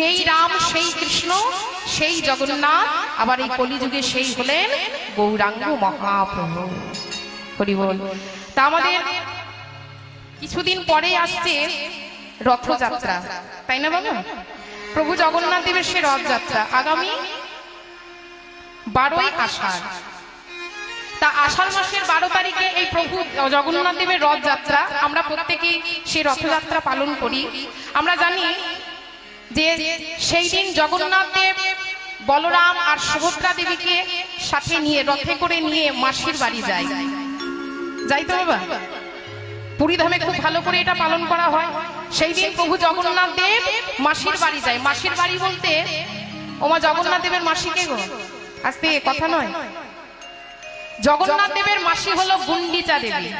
যেই রাম, সেই কৃষ্ণ, সেই জগন্নাথ, আবার এই কলিযুগে সেই হলেন গৌরাঙ্গ মহাপ্রভু। হরি বল। তা আমাদের কিছুদিন পরে আসছে রথযাত্রা, তাই না বাবা? প্রভু জগন্নাথ দেবের সে রথযাত্রা, আগামী বারোই আষাঢ়। তা আষাঢ় মাসের বারো তারিখে এই প্রভু জগন্নাথ দেবের রথযাত্রা, আমরা প্রত্যেকেই সে রথযাত্রা পালন করি। আমরা জানি যে সেই দিন জগন্নাথ দেব, বলরাম আর সুভদ্রা দেবীকে সাথে নিয়ে, রথে করে নিয়ে মাসির বাড়ি যায়। যাই তো বাবা? পুরী ধামে খুব ভালো করে এটা পালন করা হয়। সেই দিন প্রভু জগন্নাথ দেব মাসির বাড়ি যায়। মাসির বাড়ি বলতে, ওমা জগন্নাথ দেবের মাসি মাসিকে গো। আস্তে, কথা নয়। জগন্নাথ দেবের মাসি হলো গুন্ডিচা দেবী।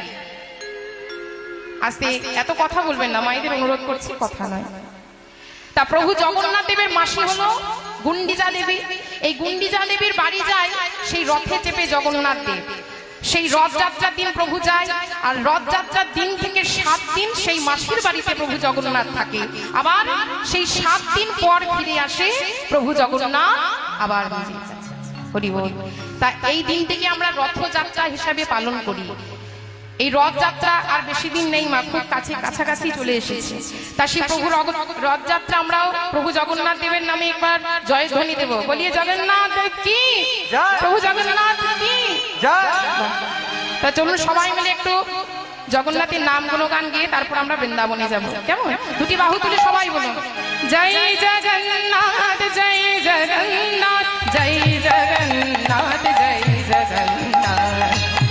আস্তে, এত কথা বলবেন না, মায়েদের অনুরোধ করছি, কথা নয়। তা প্রভু জগন্নাথ দেবের মাসি হলো গুন্ডিজা দেবী। এই গুন্ডিজা দেবীর বাড়ি যায়, সেই রথে চেপে জগন্নাথ দেব। সেই রথযাত্রার দিন প্রভু যায়, আর রথযাত্রার দিন থেকে সাত দিন সেই মাসির বাড়িতে প্রভু জগন্নাথ থাকে। আবার সেই সাত দিন পর ফিরে আসে প্রভু জগন্নাথ, আবার হরি বল। তা এই দিনটিকে আমরা রথযাত্রা হিসাবে পালন করি। এই রথযাত্রা আর বেশি দিন নেই মা খুব কাছে কাছাকাছি চলে এসেছে। তা সেই প্রভু রথযাত্রা আমরাও প্রভু জগন্নাথ দেবের নামে একবার জয় ধ্বনি দেব। বলিয়ে জগন্নাথ কি? প্রভু জগন্নাথ কি? তা চলুন সবাই মিলে একটু জগন্নাথের নাম কোনো গান গিয়ে তারপর আমরা বৃন্দাবনে যাব। কেমন? দুটি বাহু তুলে সবাই বলুন। জয় জগন্নাথ জয় জগন্নাথ।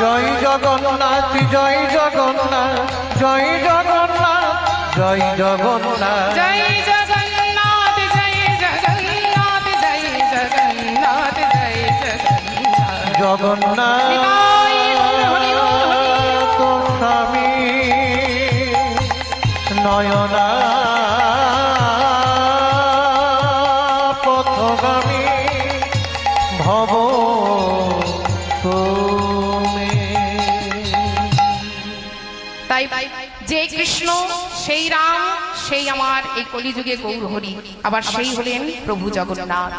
জয় জগন্নাথ জয় জগন্নাথ জয় জগন্নাথ জয় জগন্নাথ। জয় জগন্নাথ জয় জগন্নাথ জয় জগন্নাথ জয় জগন্নাথ। স্বামী নয়না পথগামী ভব তাই যে কৃষ্ণ, সেই রাম, সেই আমার এই কলিযুগে গৌর হরি আবার সেই হলেন প্রভু জগন্নাথ